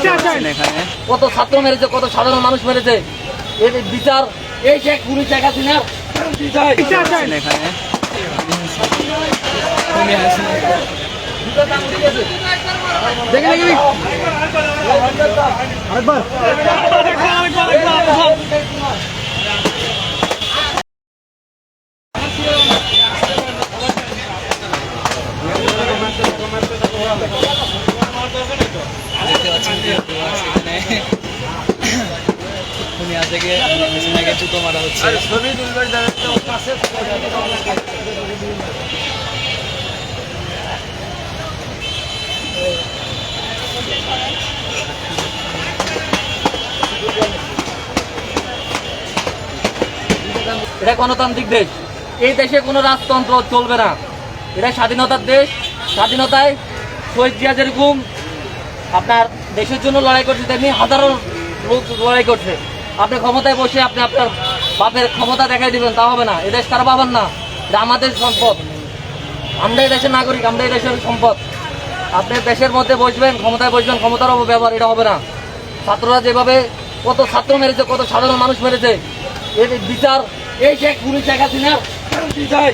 এখানে কত ছাত্র মেরেছে কত সাধারণ মানুষ মেরেছে। এর বিচার এই শেখ পুলিশ শেখ হাসিনার। বিচার চাই। এখানে দেখে দেখে দেখতে পাচ্ছেন সেখানে থেকে হাসিনাকে জুতো মারা হচ্ছে এটা গণতান্ত্রিক দেশ। এই দেশে কোনো রাজতন্ত্র চলবে না। এটা স্বাধীনতার দেশ। স্বাধীনতায় শহীদ জিয়া যেরকম আপনার দেশের জন্য লড়াই করছে, তেমনি হাজারো লোক লড়াই করছে। আপনি ক্ষমতায় বসে আপনি আপনার বাপের ক্ষমতা দেখাই দিবেন, তা হবে না। এ দেশ কার বাবার না, এটা আমাদের সম্পদ। আমরা এই দেশের নাগরিক আমরা এই দেশের সম্পদ। আপনি দেশের মধ্যে বসবেন, ক্ষমতায় বসবেন, ক্ষমতার অপব্যবহার এটা হবে না। ছাত্ররা যেভাবে কত ছাত্র মেরেছে, কত সাধারণ মানুষ মেরেছে, এর বিচার, এই শেখ পুলিশ শেখ হাসিনার বিচার।